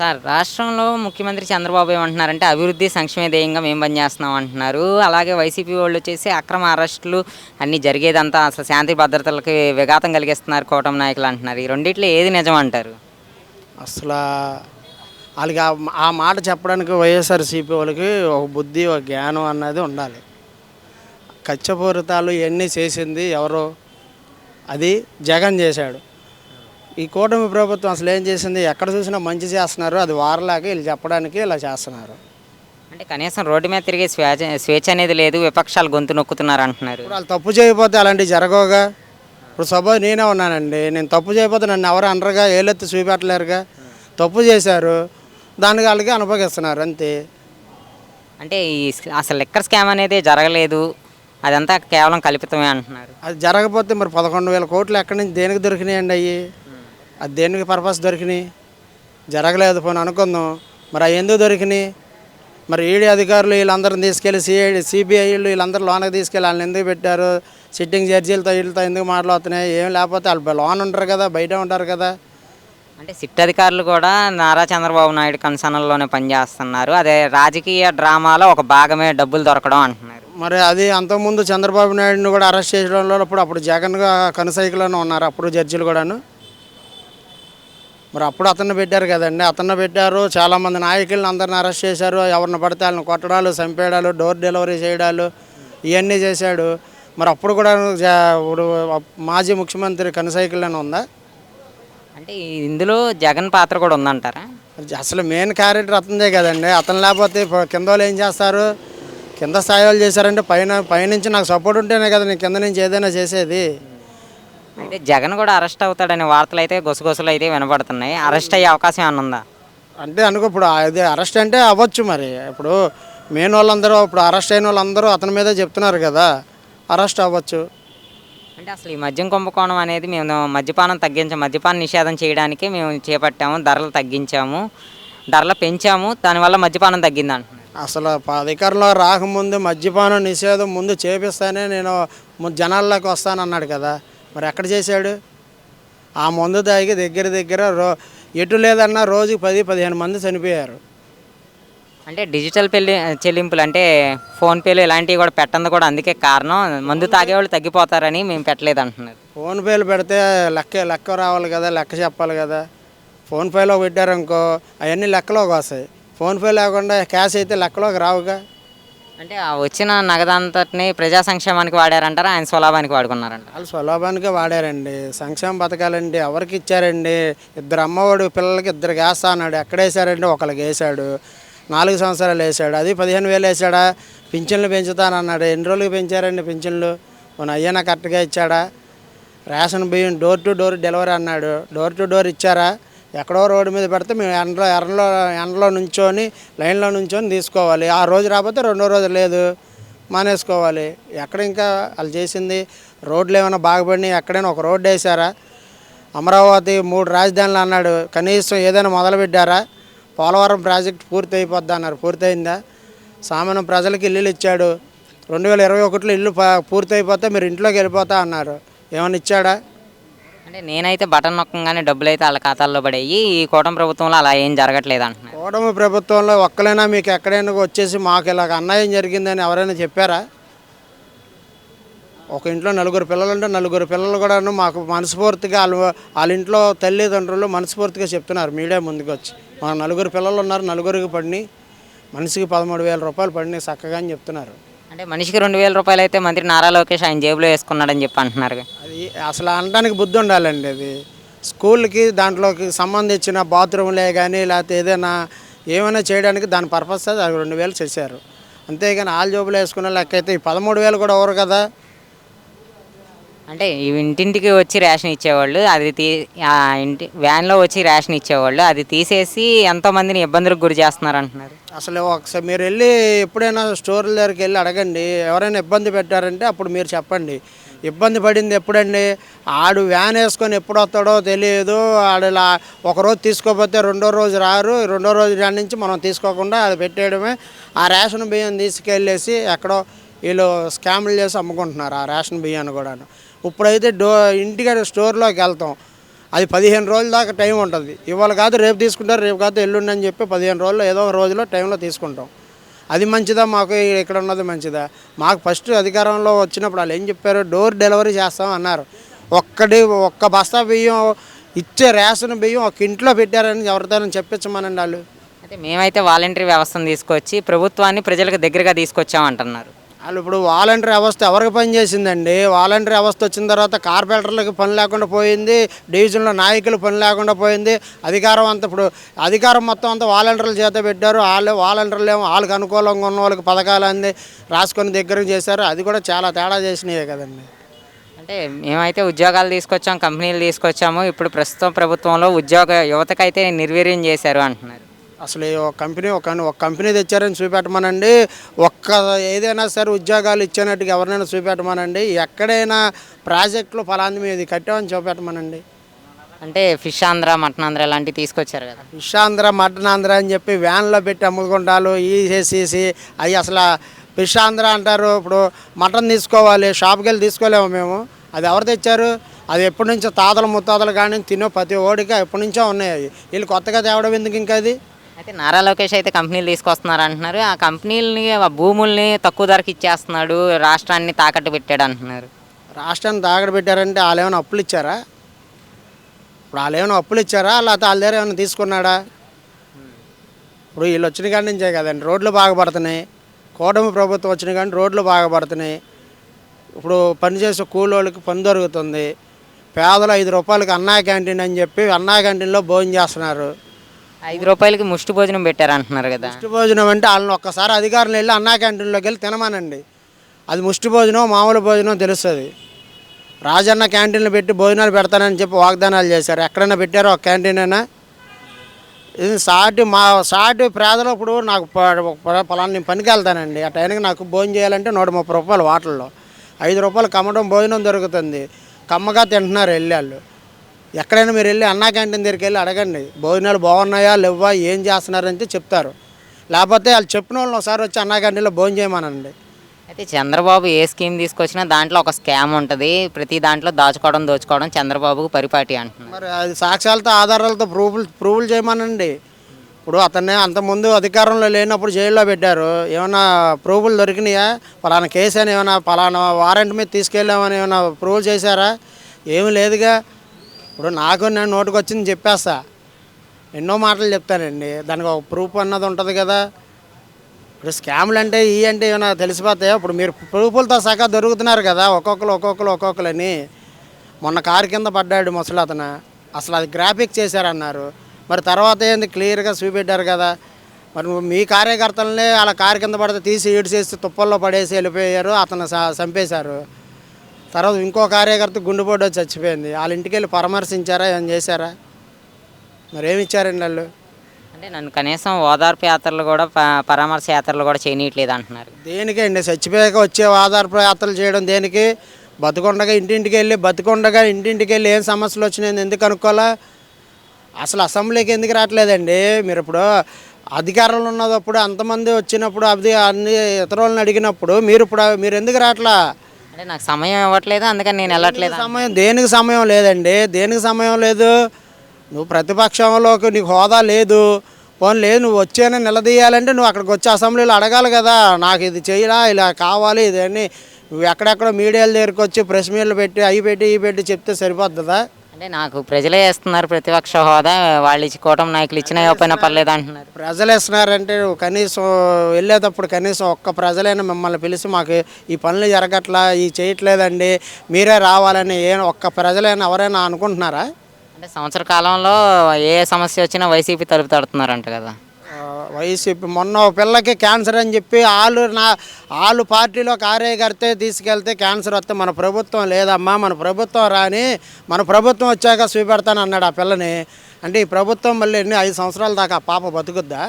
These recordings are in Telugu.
సార్ రాష్ట్రంలో ముఖ్యమంత్రి చంద్రబాబు ఏమంటున్నారంటే అభివృద్ధి సంక్షేమ ధ్యేయంగా మేము పనిచేస్తున్నాం అంటున్నారు. అలాగే వైసీపీ వాళ్ళు వచ్చేసి అక్రమ అరెస్టులు అన్నీ జరిగేదంతా అసలు శాంతి భద్రతలకి విఘాతం కలిగిస్తున్నారు కూటమి నాయకులు అంటున్నారు. ఈ రెండిట్లో ఏది నిజం అంటారు? అసలు వాళ్ళకి ఆ- ఆ మాట చెప్పడానికి వైఎస్ఆర్సీపీ వాళ్ళకి ఒక బుద్ధి ఒక జ్ఞానం అన్నది ఉండాలి. కచ్చపూరితాలు ఇవన్నీ చేసింది ఎవరు అది జగన్ చేశాడు. ఈ కూటమి ప్రభుత్వం అసలు ఏం చేసింది? ఎక్కడ చూసినా మంచి చేస్తున్నారు. అది వారలాగా వీళ్ళు చెప్పడానికి ఇలా చేస్తున్నారు. అంటే కనీసం రోడ్డు మీద తిరిగే స్వేచ్ఛ స్వేచ్ఛ అనేది లేదు. విపక్షాలు గొంతు నొక్కుతున్నారు అంటున్నారు. ఇప్పుడు వాళ్ళు తప్పు చేయకపోతే అలాంటివి జరగవుగా? ఇప్పుడు సపోజ్ నేనే ఉన్నానండి. నేను తప్పు చేయకపోతే నన్ను ఎవరు అనరుగా? ఏలెత్తి చూపెట్టలేరుగా? తప్పు చేశారు. దానికి వాళ్ళకి అనుభవిస్తున్నారు. అంతే. అంటే ఈ అసలు లెక్కర్ స్కామ్ అనేది జరగలేదు. అదంతా కేవలం కల్పితమే అంటున్నారు. అది జరగకపోతే మరి పదకొండు వేల కోట్లు ఎక్కడి నుంచి దేనికి దొరికినాయండి అవి అది దేనికి పర్పస్ దొరికినాయి? జరగలేదు పోనీ అనుకుందాం. మరి అవి ఎందుకు దొరికినాయి? మరి ఈడీ అధికారులు వీళ్ళందరిని తీసుకెళ్ళి సిఐడి సిబిఐలు వీళ్ళందరూ లోనకి తీసుకెళ్ళి వాళ్ళని ఎందుకు పెట్టారు? సిట్టింగ్ జడ్జీలతో వీళ్ళతో ఎందుకు మాట్లాడుతున్నాయి? ఏం లేకపోతే వాళ్ళు లోన్ ఉంటారు కదా బయట ఉంటారు కదా. అంటే సిట్ అధికారులు కూడా నారా చంద్రబాబు నాయుడు కన్సర్న్లోనే పనిచేస్తున్నారు అదే రాజకీయ డ్రామాలో ఒక భాగమే డబ్బులు దొరకడం అంటున్నారు. మరి అది అంతకుముందు చంద్రబాబు నాయుడుని కూడా అరెస్ట్ చేయడంలో అప్పుడు అప్పుడు జగన్గా కనుసైకిలోనే ఉన్నారు అప్పుడు జడ్జిలు కూడాను. మరి అప్పుడు అతన్ని పెట్టారు కదండి. అతన్ని పెట్టారు. చాలామంది నాయకులను అందరిని అరెస్ట్ చేశారు. ఎవరిని పడితే వాళ్ళని కొట్టడాలు చంపేయడాలు డోర్ డెలివరీ చేయడాలు ఇవన్నీ చేశాడు. మరి అప్పుడు కూడా ఇప్పుడు మాజీ ముఖ్యమంత్రి కనుసైకిల్లోనే ఉందా? అంటే ఇందులో జగన్ పాత్ర కూడా ఉందంటారా? అసలు మెయిన్ క్యారెక్టర్ అతనిదే కదండి. అతను లేకపోతే కింద వాళ్ళు ఏం చేస్తారు? కింద స్థాయి వాళ్ళు చేశారంటే పైన పైనుంచి నాకు సపోర్ట్ ఉంటేనే కదా నేను కింద నుంచి ఏదైనా చేసేది. అయితే జగన్ కూడా అరెస్ట్ అవుతాడనే వార్తలు అయితే గుసగుసలు అయితే వినపడుతున్నాయి. అరెస్ట్ అయ్యే అవకాశం ఏమన్నా ఉందా? అంటే అనుకో ఇప్పుడు అది అరెస్ట్ అంటే అవ్వచ్చు మరి. ఇప్పుడు మెయిన్ వాళ్ళందరూ ఇప్పుడు అరెస్ట్ అయిన వాళ్ళందరూ అతని మీదే చెప్తున్నారు కదా అరెస్ట్ అవ్వచ్చు. అంటే అసలు ఈ మద్యం కుంభకోణం అనేది మేము మద్యపానం తగ్గించాం మద్యపాన నిషేధం చేయడానికి మేము చేపట్టాము ధరలు తగ్గించాము ధరలు పెంచాము దానివల్ల మద్యపానం తగ్గింది అంటున్నారు. అసలు అధికారంలో రాకముందు మద్యపానం నిషేధం ముందు చేపిస్తానే నేను జనాల్లోకి వస్తానన్నాడు కదా. మరి ఎక్కడ చేశాడు? ఆ మందు తాగి దగ్గర దగ్గర రో ఎటు లేదన్నా రోజుకి పది పదిహేను మంది చనిపోయారు. అంటే డిజిటల్ పెళ్ళి చెల్లింపులు అంటే ఫోన్పేలు ఇలాంటివి కూడా పెట్టంది కూడా అందుకే కారణం. మందు తాగేవాళ్ళు తగ్గిపోతారని మేము పెట్టలేదు అంటున్నారు. ఫోన్పేలు పెడితే లెక్క లెక్క రావాలి కదా లెక్క చెప్పాలి కదా. ఫోన్పేలో పెట్టారనుకో అవన్నీ లెక్కలోకి వస్తాయి. ఫోన్పే లేకుండా క్యాష్ అయితే లెక్కలోకి రావుగా. అంటే ఆ వచ్చిన నగదంతటిని ప్రజా సంక్షేమానికి వాడారంటారా? ఆయన స్వలాభానికి వాడుకున్నారంట. వాళ్ళు స్వలాభానికే వాడారండి. సంక్షేమ పథకాలండి ఎవరికి ఇచ్చారండి? ఇద్దరు అమ్మఒడు పిల్లలకి ఇద్దరు వేస్తా అన్నాడు ఎక్కడ వేసారండి ఒకరికి వేసాడు. నాలుగు సంవత్సరాలు వేసాడు. అది పదిహేను వేలు వేసాడా? పింఛన్లు పెంచుతానన్నాడు. ఎన్ని రోజులు పెంచారండి పింఛన్లు? మన అయ్యన కరెక్ట్గా ఇచ్చాడా? రేషన్ బియ్యం డోర్ టు డోర్ డెలివరీ అన్నాడు. డోర్ టు డోర్ ఇచ్చారా? ఎక్కడో రోడ్డు మీద పెడితే మేము ఎండలో ఎండలో ఎండలో నుంచొని లైన్లో నుంచొని తీసుకోవాలి. ఆ రోజు రాకపోతే రెండో రోజు లేదు. మానేసుకోవాలి. ఎక్కడ ఇంకా వాళ్ళు చేసింది? రోడ్లు ఏమైనా బాగుపడినాయి? ఎక్కడైనా ఒక రోడ్డు వేసారా అమరావతి మూడు రాజధానులు అన్నాడు. కనీసం ఏదైనా మొదలుపెట్టారా? పోలవరం ప్రాజెక్ట్ పూర్తి అయిపోద్ది అన్నారు. పూర్తయిందా సామాన్య ప్రజలకు ఇల్లులు ఇచ్చాడు. రెండు వేల ఇరవై ఒకటిలో ఇల్లు ప- పూర్తి అయిపోతే మీరు ఇంట్లోకి వెళ్ళిపోతా అన్నారు. ఏమైనా ఇచ్చాడా? అంటే నేనైతే బటన్ నొక్కగానే డబ్బులు అయితే వాళ్ళ ఖాతాల్లో పడేయి. ఈ కూటమి ప్రభుత్వంలో అలా ఏం జరగట్లేదు అంటున్నారు. కూటమి ప్రభుత్వంలో ఒక్కలైనా మీకు ఎక్కడైనా వచ్చేసి మాకు ఇలాగ అన్యాయం జరిగిందని ఎవరైనా చెప్పారా? ఒక ఇంట్లో నలుగురు పిల్లలు ఉంటే నలుగురు పిల్లలు కూడాను మాకు మనస్ఫూర్తిగా వాళ్ళు వాళ్ళ ఇంట్లో తల్లిదండ్రులు మనస్ఫూర్తిగా చెప్తున్నారు మీడియా ముందుకు వచ్చి మా నలుగురు పిల్లలు ఉన్నారు నలుగురికి పడినాయి. మనిషికి పదమూడు వేల రూపాయలు పడినాయి చక్కగా అని చెప్తున్నారు. అంటే మనిషికి రెండు వేల రూపాయలు అయితే మంత్రి నారా లోకేష్ ఆయన జేబులో వేసుకున్నాడని చెప్పి అంటున్నారు. అది అసలు అనడానికి బుద్ధి ఉండాలండి అది. స్కూల్కి దాంట్లోకి సంబంధించిన బాత్రూమ్లే కానీ లేకపోతే ఏదైనా ఏమైనా చేయడానికి దాని పర్పస్ అది రెండు వేలు చేశారు. అంతేగాని ఆల్ జోబులు వేసుకున్న లెక్క అయితే ఈ పదమూడు వేలు కూడా ఎవరు కదా? అంటే ఇంటింటికి వచ్చి రేషన్ ఇచ్చేవాళ్ళు అది తీ ఆ ఇంటి వ్యాన్లో వచ్చి రేషన్ ఇచ్చేవాళ్ళు అది తీసేసి ఎంతోమందిని ఇబ్బందులకు గురి చేస్తున్నారు అంటున్నారు అసలు ఒకసారి మీరు వెళ్ళి ఎప్పుడైనా స్టోర్ల దగ్గరికి వెళ్ళి అడగండి ఎవరైనా ఇబ్బంది పెట్టారంటే అప్పుడు మీరు చెప్పండి. ఇబ్బంది పడింది ఎప్పుడండి? ఆడు వ్యాన్ వేసుకొని ఎప్పుడు వస్తాడో తెలియదు ఆడు ఇలా ఒకరోజు తీసుకోకపోతే రెండో రోజు రారు రెండో రోజు దాని నుంచి మనం తీసుకోకుండా అది పెట్టేయడమే. ఆ రేషన్ బియ్యం తీసుకెళ్ళేసి ఎక్కడో వీళ్ళు స్కామ్లు చేసి అమ్ముకుంటున్నారు ఆ రేషన్ బియ్యాన్ని కూడాను. ఇప్పుడైతే డో ఇంటికాడ స్టోర్లోకి వెళ్తాం. అది పదిహేను రోజుల దాకా టైం ఉంటుంది. ఇవాళ కాదు రేపు తీసుకుంటారు రేపు కాదు ఎల్లుండి అని చెప్పి పదిహేను రోజుల్లో ఏదో ఒక రోజులో టైంలో తీసుకుంటాం. అది మంచిదా? మాకు ఇక్కడ ఉన్నది మంచిదా? మాకు ఫస్ట్ అధికారంలో వచ్చినప్పుడు వాళ్ళు ఏం చెప్పారు? డోర్ డెలివరీ చేస్తాం అన్నారు. ఒక్కటి ఒక్క బస్తా బియ్యం ఇచ్చే రేషన్ బియ్యం ఒక ఇంట్లో పెట్టారని ఎవరితో చెప్పించమనండి వాళ్ళు. అయితే మేమైతే వాలంటరీ వ్యవస్థను తీసుకొచ్చి ప్రభుత్వాన్ని ప్రజలకు దగ్గరగా తీసుకొచ్చామంటున్నారు. వాళ్ళు ఇప్పుడు వాలంటరీ వ్యవస్థ ఎవరికి పని చేసిందండి? వాలంటరీ వ్యవస్థ వచ్చిన తర్వాత కార్పొరేటర్లకు పని లేకుండా పోయింది డివిజన్లో నాయకులు పని లేకుండా పోయింది అధికారం అంతా ఇప్పుడు అధికారం మొత్తం అంతా వాలంటీర్ల చేత పెట్టారు. వాళ్ళు వాలంటీర్లు ఏమో వాళ్ళకి అనుకూలంగా ఉన్న వాళ్ళకి పథకాలు అంది రాసుకొని దగ్గర చేశారు. అది కూడా చాలా తేడా చేసినాయే కదండి. అంటే మేమైతే ఉద్యోగాలు తీసుకొచ్చాం కంపెనీలు తీసుకొచ్చాము. ఇప్పుడు ప్రస్తుతం ప్రభుత్వంలో ఉద్యోగ యువతకైతే నిర్వీర్యం చేశారు అంటున్నారు. అసలు ఈ ఒక కంపెనీ ఒక ఒక కంపెనీ తెచ్చారని చూపెట్టమనండి. ఒక్క ఏదైనా సరే ఉద్యోగాలు ఇచ్చినట్టుగా ఎవరినైనా చూపెట్టమనండి. ఎక్కడైనా ప్రాజెక్టులు ఫలాంది మీద కట్టామని చూపెట్టమనండి. అంటే ఫిష్ ఆంధ్ర మటన్ ఆంధ్ర ఇలాంటివి తీసుకొచ్చారు కదా. ఫిషాంధ్ర మటన్ ఆంధ్ర అని చెప్పి వ్యాన్లో పెట్టి అమ్ముకుంటారు ఈసేసేసి అవి అసలు ఫిషాంధ్ర అంటారు. ఇప్పుడు మటన్ తీసుకోవాలి షాప్కి వెళ్ళి తీసుకోలేము మేము. అది ఎవరు తెచ్చారు? అది ఎప్పటి నుంచో తాతలు ముత్తాతలు కానీ తినే ప్రతి ఓడికి ఎప్పటి నుంచో ఉన్నాయి అవి. వీళ్ళు కొత్తగా తేవడం ఎందుకు ఇంకా అది? అయితే నారా లోకేష్ అయితే కంపెనీలు తీసుకొస్తున్నారు అంటున్నారు. ఆ కంపెనీలని ఆ భూముల్ని తక్కువ ధరకు ఇచ్చేస్తున్నాడు రాష్ట్రాన్ని తాకట్టు పెట్టాడు అంటున్నారు. రాష్ట్రాన్ని తాకట్టు పెట్టారంటే వాళ్ళు ఏమైనా అప్పులు ఇచ్చారా? ఇప్పుడు వాళ్ళు ఏమైనా అప్పులు ఇచ్చారా? లేకపోతే వాళ్ళ దగ్గర ఏమైనా తీసుకున్నాడా? ఇప్పుడు వీళ్ళు వచ్చిన కాడి నుంచే కదండి రోడ్లు బాగుపడుతున్నాయి కూటమి ప్రభుత్వం వచ్చిన కానీ రోడ్లు బాగుపడుతున్నాయి ఇప్పుడు పనిచేసే కూలోళ్ళకి పని దొరుకుతుంది. పేదలు ఐదు రూపాయలకి అన్నా క్యాంటీన్ అని చెప్పి అన్నా క్యాంటీన్లో భోజనం చేస్తున్నారు. ఐదు రూపాయలకి ముష్టి భోజనం పెట్టారు అంటున్నారు కదా. ముష్టి భోజనం అంటే వాళ్ళని ఒక్కసారి అధికారులు వెళ్ళి అన్నా క్యాంటీన్లోకి వెళ్ళి తినమానండి. అది ముష్టి భోజనం మామూలు భోజనం తెలుస్తుంది. రాజన్న క్యాంటీన్లు పెట్టి భోజనాలు పెడతానని చెప్పి వాగ్దానాలు చేశారు. ఎక్కడైనా పెట్టారో ఒక క్యాంటీన్ అయినా? ఇది సాటి మా సాటి పేదలు ఇప్పుడు నాకు ప- పలానా నేను పనికి వెళ్తానండి. ఆ టైంకి నాకు భోజనం చేయాలంటే నూట ముప్పై రూపాయలు వాటర్లో. ఐదు రూపాయలు కమ్మడం భోజనం దొరుకుతుంది. కమ్మగా తింటున్నారు వెళ్ళి వాళ్ళు ఎక్కడైనా మీరు వెళ్ళి అన్నా క్యాంటీన్ దగ్గరికి వెళ్ళి అడగండి. భోజనాలు బాగున్నాయా లేవా ఏం చేస్తున్నారంటే చెప్తారు. లేకపోతే వాళ్ళు చెప్పిన వాళ్ళని ఒకసారి వచ్చి అన్నా క్యాంటీన్లో భోజనం చేయమనండి. అయితే చంద్రబాబు ఏ స్కీమ్ తీసుకొచ్చినా దాంట్లో ఒక స్కామ్ ఉంటుంది. ప్రతి దాంట్లో దాచుకోవడం దోచుకోవడం చంద్రబాబుకు పరిపాటి అంటున్నారు. మరి అది సాక్ష్యాలతో ఆధారాలతో ప్రూఫ్లు ప్రూఫ్లు చేయమనండి. ఇప్పుడు అతన్ని అంతకుముందు అధికారంలో లేనప్పుడు జైల్లో పెట్టారు. ఏమైనా ప్రూఫ్లు దొరికినాయా? పలానా కేసు అని ఏమైనా పలానా వారెంట్ మీద తీసుకెళ్ళామని ఏమైనా ప్రూఫ్ చేశారా? ఏమీ లేదుగా. ఇప్పుడు నాకు నేను నోటికి వచ్చింది చెప్పేస్తా. ఎన్నో మాటలు చెప్తానండి. దానికి ఒక ప్రూఫ్ అన్నది ఉంటుంది కదా. ఇప్పుడు స్కామ్లు అంటే ఈ అంటే ఏమైనా తెలిసిపోతాయా? ఇప్పుడు మీరు ప్రూఫ్లతో సహా దొరుకుతున్నారు కదా ఒక్కొక్కరు ఒక్కొక్కరు ఒక్కొక్కరని. మొన్న కారు కింద పడ్డాడు ముసలి అతను. అసలు అది గ్రాఫిక్ చేశారన్నారు. మరి తర్వాత ఏంది? క్లియర్గా చూపెట్టారు కదా. మరి మీ కార్యకర్తలనే అలా కారు కింద పడితే తీసి ఈడ్చేసి తుప్పల్లో పడేసి వెళ్ళిపోయారు అతను చ- చంపేశారు. తర్వాత ఇంకో కార్యకర్త గుండెపోటు చచ్చిపోయింది. వాళ్ళ ఇంటికి వెళ్ళి పరామర్శించారా ఏం చేశారా? మరి ఏమి ఇచ్చారండి వాళ్ళు? అంటే నన్ను కనీసం ఓదార్పు యాత్రలు కూడా పరామర్శ యాత్రలు కూడా చేయనీయట్లేదు అంటున్నారు. దేనికండి చచ్చిపోయాక వచ్చే ఆధార యాత్రలు చేయడం దేనికి? బతుకుండగా ఇంటింటికి వెళ్ళి బతుకుండగా ఇంటింటికి వెళ్ళి ఏం సమస్యలు వచ్చినాయని ఎందుకు అనుకోవాలా అసలు అసెంబ్లీకి ఎందుకు రావట్లేదండి? మీరు ఇప్పుడు అధికారంలో ఉన్నప్పుడు అంతమంది వచ్చినప్పుడు అది అన్ని ఇతరులను అడిగినప్పుడు మీరు ఇప్పుడు మీరు ఎందుకు రావట్లా? అంటే నాకు సమయం ఇవ్వట్లేదు అందుకని నేను వెళ్ళట్లేదు సమయం? దేనికి సమయం లేదండి. దేనికి సమయం లేదు? నువ్వు ప్రతిపక్షంలోకి నీకు హోదా లేదు. పోనీ లేదు నువ్వు వచ్చేనా నిలదీయాలంటే నువ్వు అక్కడికి వచ్చి అసెంబ్లీలో అడగాలి కదా. నాకు ఇది చేయరా ఇలా కావాలి ఇదన్నీ నువ్వు ఎక్కడెక్కడ మీడియాల దగ్గరికి వచ్చి ప్రెస్ మీట్లు పెట్టి అవి పెట్టి ఇవి పెట్టి చెప్తే సరిపోతుందా అంటే నాకు ప్రజలే ఇస్తున్నారు ప్రతిపక్ష హోదా వాళ్ళు ఇచ్చి కూటమి నాయకులు ఇచ్చినా ఇవ్వకపోయినా పర్లేదు అంటున్నారు. ప్రజలు ఇస్తున్నారంటే కనీసం వెళ్ళేటప్పుడు కనీసం ఒక్క ప్రజలైనా మిమ్మల్ని పిలిచి మాకు ఈ పనులు జరగట్లా ఈ చేయట్లేదండి మీరే రావాలని ఏ ఒక్క ప్రజలైనా ఎవరైనా అనుకుంటున్నారా? అంటే సంవత్సర కాలంలో ఏ సమస్య వచ్చినా వైసీపీ తలుపు తడుతున్నారంట కదా. వైసీపీ మొన్న పిల్లకి క్యాన్సర్ అని చెప్పి వాళ్ళు నా వాళ్ళు పార్టీలో కార్యకర్తే తీసుకెళ్తే క్యాన్సర్ వస్తే మన ప్రభుత్వం లేదమ్మా మన ప్రభుత్వం రాని మన ప్రభుత్వం వచ్చాక చూపెడతాను అన్నాడు ఆ పిల్లని. అంటే ఈ ప్రభుత్వం మళ్ళీ ఎన్ని ఐదు సంవత్సరాల దాకా ఆ పాప బతుకుద్దా?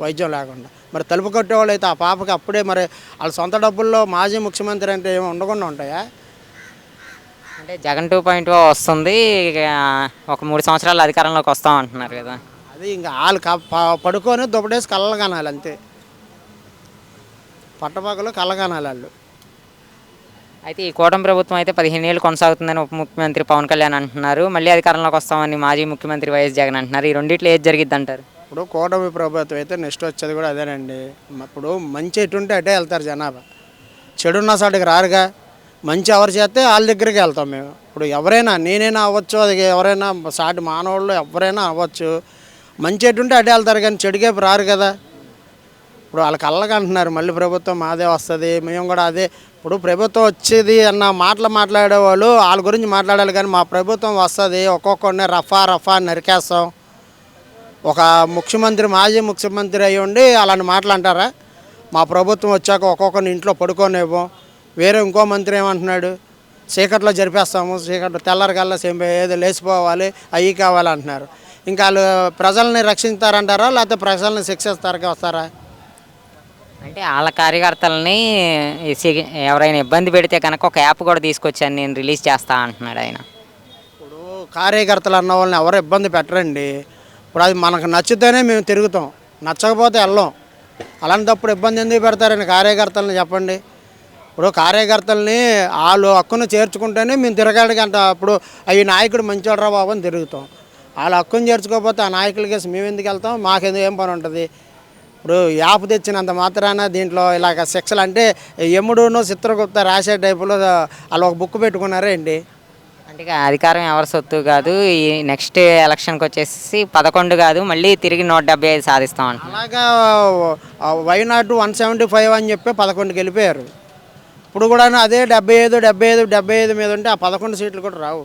వైద్యం లేకుండా. మరి తలుపు కొట్టేవాళ్ళు అయితే ఆ పాపకి అప్పుడే మరి వాళ్ళ సొంత డబ్బుల్లో మాజీ ముఖ్యమంత్రి అంటే ఏమి ఉండకుండా ఉంటాయా? అంటే జగన్ టూ పాయింట్ వస్తుంది ఒక మూడు సంవత్సరాలు అధికారంలోకి వస్తాం అంటున్నారు కదా. అది ఇంకా వాళ్ళు పడుకొని దుప్పటేసి కళ్ళలు కనాలి అంతే. పట్టపగలు కళ్ళ కనాలి వాళ్ళు అయితే ఈ కూటమి ప్రభుత్వం అయితే పదిహేను ఏళ్ళు కొనసాగుతుందని ఉప ముఖ్యమంత్రి పవన్ కళ్యాణ్ అంటున్నారు. మళ్ళీ అధికారంలోకి వస్తామని మాజీ ముఖ్యమంత్రి వైఎస్ జగన్ అంటున్నారు. ఈ రెండిట్లో ఏది జరిగిద్ది అంటారు? ఇప్పుడు కూటమి ప్రభుత్వం అయితే నెక్స్ట్ వచ్చేది కూడా అదేనండి. ఇప్పుడు మంచి ఎటుంటే అటే వెళ్తారు జనాభా. చెడున్న సాటికి రారుగా. మంచి ఎవరు చేస్తే వాళ్ళ దగ్గరికి వెళ్తాం మేము. ఇప్పుడు ఎవరైనా నేనైనా అవ్వచ్చు అది ఎవరైనా సాటి మానవుళ్ళు ఎవరైనా అవ్వచ్చు. మంచి ఎటుంటే అటే వెళ్తారు కానీ చెడుకేపు రారు కదా. ఇప్పుడు వాళ్ళకి అల్లగా అంటున్నారు మళ్ళీ ప్రభుత్వం మాదే వస్తుంది మేము కూడా అదే. ఇప్పుడు ప్రభుత్వం వచ్చేది అన్న మాటలు మాట్లాడేవాళ్ళు వాళ్ళ గురించి మాట్లాడాలి కానీ మా ప్రభుత్వం వస్తుంది ఒక్కొక్కడిని రఫా రఫా అని నరికేస్తాం. ఒక ముఖ్యమంత్రి మాజీ ముఖ్యమంత్రి అయ్యి ఉండి అలాంటి మాటలు అంటారా? మా ప్రభుత్వం వచ్చాక ఒక్కొక్కరిని ఇంట్లో పడుకోనివ్వం. వేరే ఇంకో మంత్రి ఏమంటున్నాడు? చీకట్లో జరిపేస్తాము చీకట్లో తెల్లరికల్లా సేమ్ ఏదో లేచిపోవాలి అవి కావాలి అంటున్నారు. ఇంకా వాళ్ళు ప్రజల్ని రక్షిస్తారంటారా లేకపోతే ప్రజల్ని శిక్షిస్తారకి వస్తారా? అంటే వాళ్ళ కార్యకర్తలని ఎవరైనా ఇబ్బంది పెడితే కనుక ఒక యాప్ కూడా తీసుకొచ్చాను నేను రిలీజ్ చేస్తా అంటున్నాడు ఆయన. ఇప్పుడు కార్యకర్తలు అన్న వాళ్ళని ఎవరు ఇబ్బంది పెట్టరండి. ఇప్పుడు అది మనకు నచ్చితేనే మేము తిరుగుతాం. నచ్చకపోతే వెళ్ళం. అలాంటప్పుడు ఇబ్బంది ఎందుకు పెడతారని కార్యకర్తలని చెప్పండి. ఇప్పుడు కార్యకర్తల్ని వాళ్ళు హక్కును చేర్చుకుంటేనే మేము తిరగడానికి అంట. అప్పుడు అవి నాయకుడు మంచివాడు రా బాబు అని తిరుగుతాం. వాళ్ళ హక్కును చేర్చుకోకపోతే ఆ నాయకులకి మేము ఎందుకు వెళ్తాం? మాకెందుకు ఏం పని ఉంటుంది? ఇప్పుడు యాప్ తెచ్చినంత మాత్రాన దీంట్లో ఇలాగ శిక్షలు అంటే యముడును చిత్రగుప్త రాసే టైపులో వాళ్ళు ఒక బుక్ పెట్టుకున్నారే అండి అంటే అధికారం ఎవరి సొత్తు కాదు. ఈ నెక్స్ట్ ఎలక్షన్కి వచ్చేసి పదకొండు కాదు. మళ్ళీ తిరిగి నూట డెబ్బై ఐదు సాధిస్తాం అలాగా వైనాట్ వన్ సెవెంటీ ఫైవ్ అని చెప్పి పదకొండుకి వెళ్ళిపోయారు. ఇప్పుడు కూడా అదే డెబ్బై ఐదు డెబ్బై ఐదు డెబ్బై ఐదు మీద ఉంటే ఆ పదకొండు సీట్లు కూడా రావు.